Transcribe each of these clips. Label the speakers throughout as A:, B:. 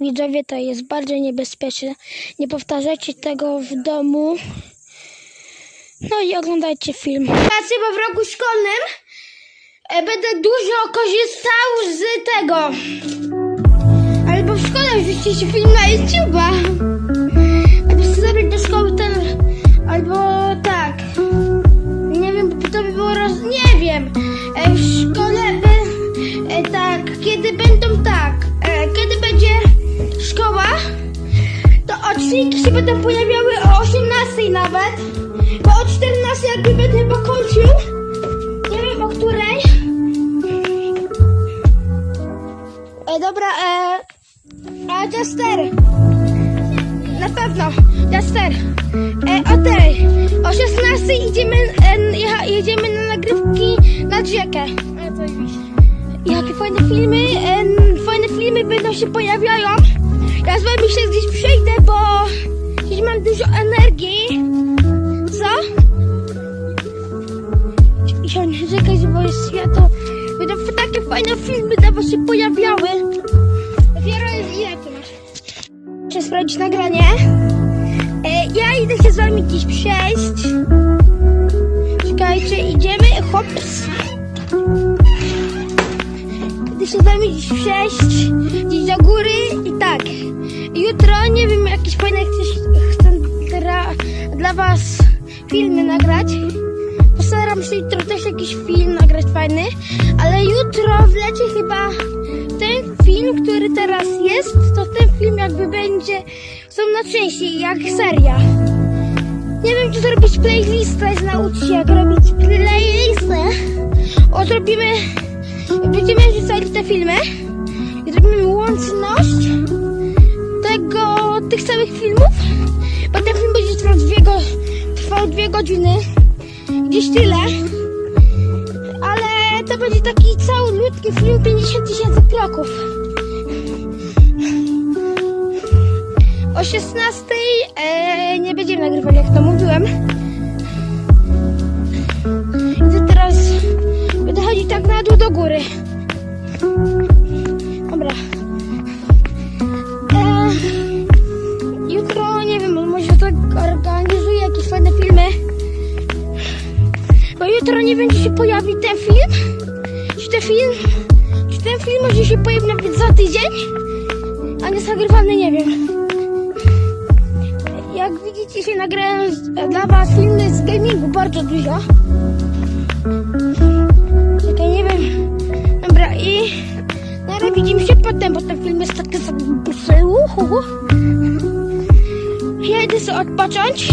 A: Widzowie, to jest bardzo niebezpieczne. Nie powtarzajcie tego w domu. No i oglądajcie film. Pracy, bo w roku szkolnym e, będę dużo korzystał z tego. Albo w szkole wrzucicie film na YouTube'a. Albo chcę zabrać do szkoły ten... Albo tak. Nie wiem, to by było roz... Nie wiem. E, w szkole by... E, tak, kiedy będą odcinki się będą pojawiały o 18 nawet. Bo o 14 jakby będę chyba kończył. Nie wiem o której. E, dobra, e, a Jaster. Na pewno, Jaster. E, o tej, o 16 idziemy, e, jedziemy na nagrywki nad rzekę. Jakie fajne filmy, e, fajne filmy będą się pojawiają. Ja z wami się gdzieś przejdę, bo dziś mam dużo energii. Co? I czekaj, bo jest światło. Będą takie fajne filmy dla was się pojawiały. Dopiero ile ty masz? Muszę sprawdzić nagranie. E, ja idę się z wami gdzieś przejść. Czekajcie, idziemy. Hops. Się z wami gdzieś przejść. Do góry i tak. Jutro, nie wiem, jakieś fajne chcę, dla, was filmy nagrać. Postaram się jutro też jakiś film nagrać fajny, ale jutro wleci chyba ten film, który teraz jest, to ten film jakby będzie, są na części, jak seria. Nie wiem, czy zrobić playlistę, nauczyć się jak robić playlistę. O, zrobimy, będziemy rzucali te filmy i zrobimy łączność tego, tych samych filmów, bo ten film będzie trwał dwie, go, trwał dwie godziny, gdzieś tyle, ale to będzie taki całulutki film, 50 tysięcy kroków. O 16 e, nie będziemy nagrywali, jak to mówiłem. Chodzić tak na dół do góry. Dobra. E, jutro, nie wiem, może tak organizuję jakieś fajne filmy. Bo jutro nie będzie się pojawi ten film. Czy ten film, czy ten film może się pojawi nawet za tydzień? A nie jest nagrywany, nie wiem. Jak widzicie, się nagrałem dla was filmy z gamingu bardzo dużo. Razie widzimy się potem, bo ten film jest taki zabawny. Uhu. Ja idę sobie odpocząć.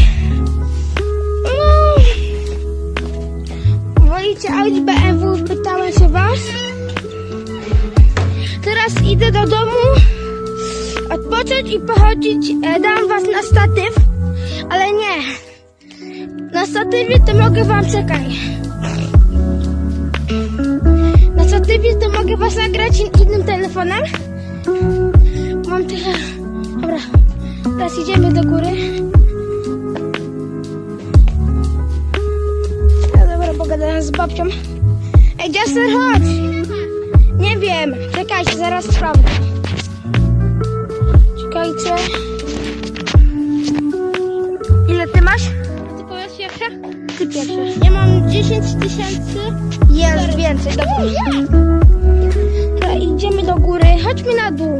A: No. Wolicie Audi BMW? Pytałem się was. Teraz idę do domu odpocząć i pochodzić. E, dam was na statyw, ale nie. Na statywie to mogę wam czekaj. Statywie to mogę was nagrać in- innym telefonem. Mam tyle. Dobra, teraz idziemy do góry. No dobra, pogadałem z babcią. Ej, Justin, chodź! Nie wiem, czekajcie, zaraz sprawdzę. Czekajcie. Ile ty masz?
B: Ty
A: pierwszy. Ja mam 10 tysięcy. Jest więcej, dobra. Dobra, idziemy do góry. Chodźmy na dół.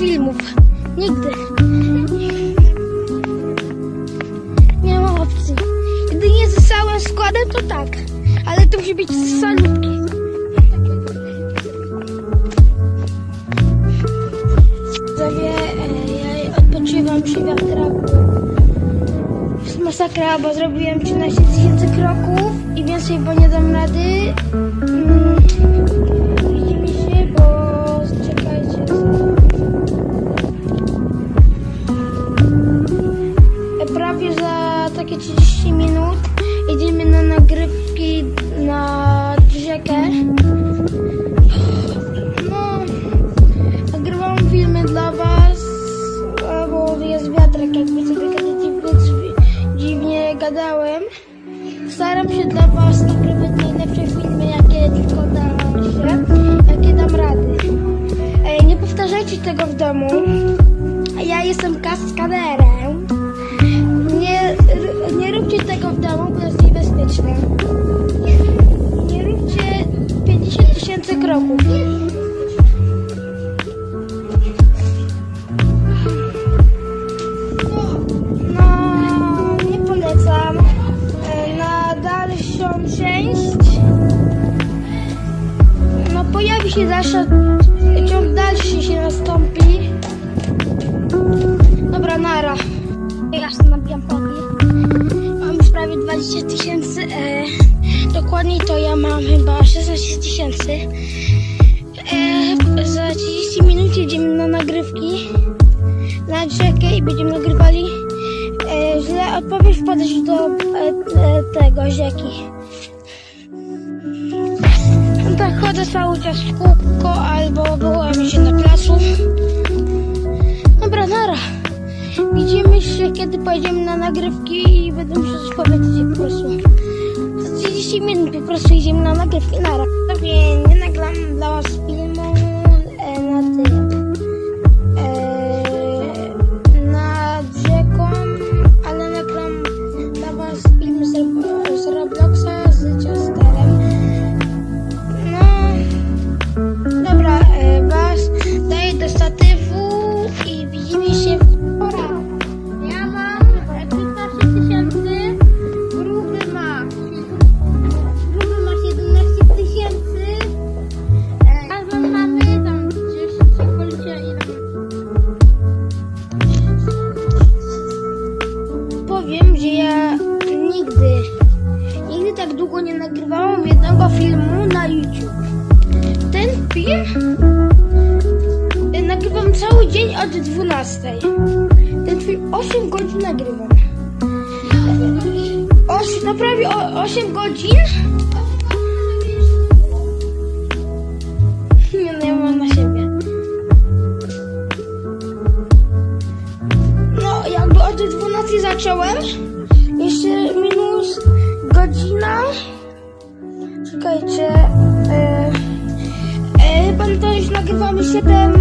A: filmów. Nigdy. Nie ma opcji. Jedynie ze całym składem to tak. Ale to musi być salutki. Zawie, e, ja odpoczywam przy wiatraku. Masakra, bo zrobiłem 13 tysięcy kroków i więcej, bo nie dam rady. Mm, 30 minut jedziemy na nagrywki na rzekę. No, nagrywam filmy dla was, bo jest wiatrak, jakby sobie dziwnie, dziwnie gadałem. Staram się dla was nagrywać najlepsze filmy, jakie tylko da się, jakie dam rady. E, Nie powtarzajcie tego w domu. Ja jestem kaskaderem. Niebezpieczne. Nie róbcie 50 tysięcy kroków. No, nie polecam. Na dalszą część no pojawi się dalsza, ciąg dalszy się nastąpi. Dobra, nara. Ja sobie nabijam pogi. Prawie 20 tysięcy. E, dokładniej to ja mam chyba 16 tysięcy. E, za 30 minut jedziemy na nagrywki na rzekę i będziemy nagrywali. E, źle odpowiedź wpadać do e, e, tego rzeki. Tak chodzę cały czas w kółko albo byłem się na placu. Widzimy się, kiedy pojedziemy na nagrywki i będę musiał coś po prostu. Za 30 minut po prostu idziemy na nagrywki, nara. Sobie nie nagram dla was filmu 8 godzin nagrywam. Oś, no prawie o- 8 godzin. Nie, no ja mam na siebie. No, jakby od 12 zacząłem. Jeszcze minus godzina. Czekajcie. E, e, chyba to już nagrywamy 7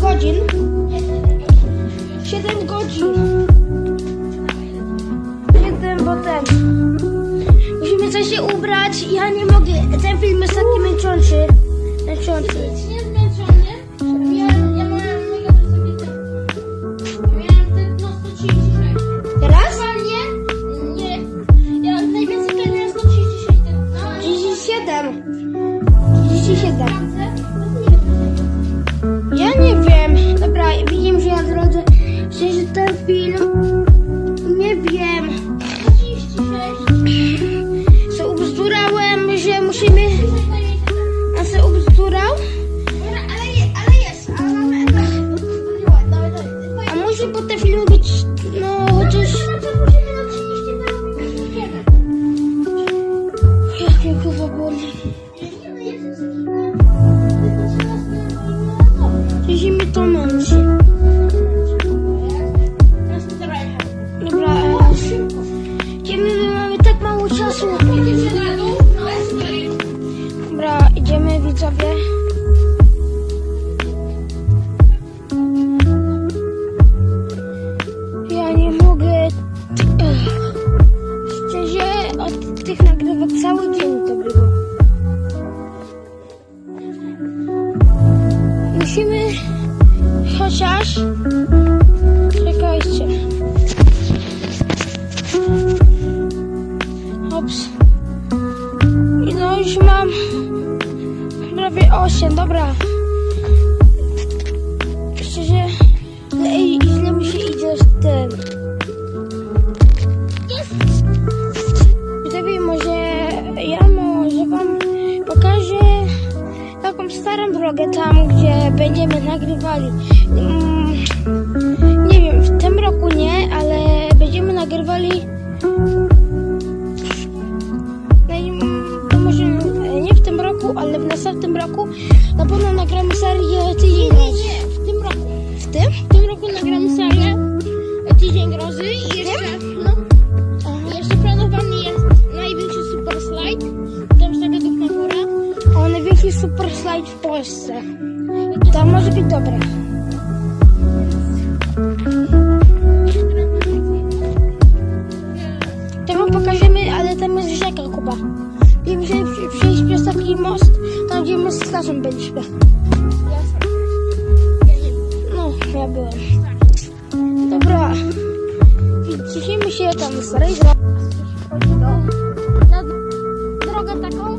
A: godzin. 7 godzin. 7, bo ten. Musimy coś się ubrać. Ja nie mogę. Ten film jest taki męczący. Męczący. Szczerze, widzowie. 8, dobra. Szczerze, ej, źle mi się idzie z tym. Gdyby może ja może wam pokażę taką starą drogę tam, gdzie będziemy nagrywali. Mm, Nie wiem, w tym roku nie, ale będziemy nagrywali roku, ale w następnym roku na pewno nagramy serię Tydzień Grozy.
B: nie, w tym roku.
A: W tym?
B: W tym roku nagramy serię Tydzień Grozy i jeszcze, no, jeszcze planowany jest największy super slide. Tam taka dupna góra.
A: O, największy super slide w Polsce. To może być dobre. Most, tam gdzie my z klasą byliśmy. No, ja byłem. Dobra. Widzimy się tam w starej.
B: Na drogę taką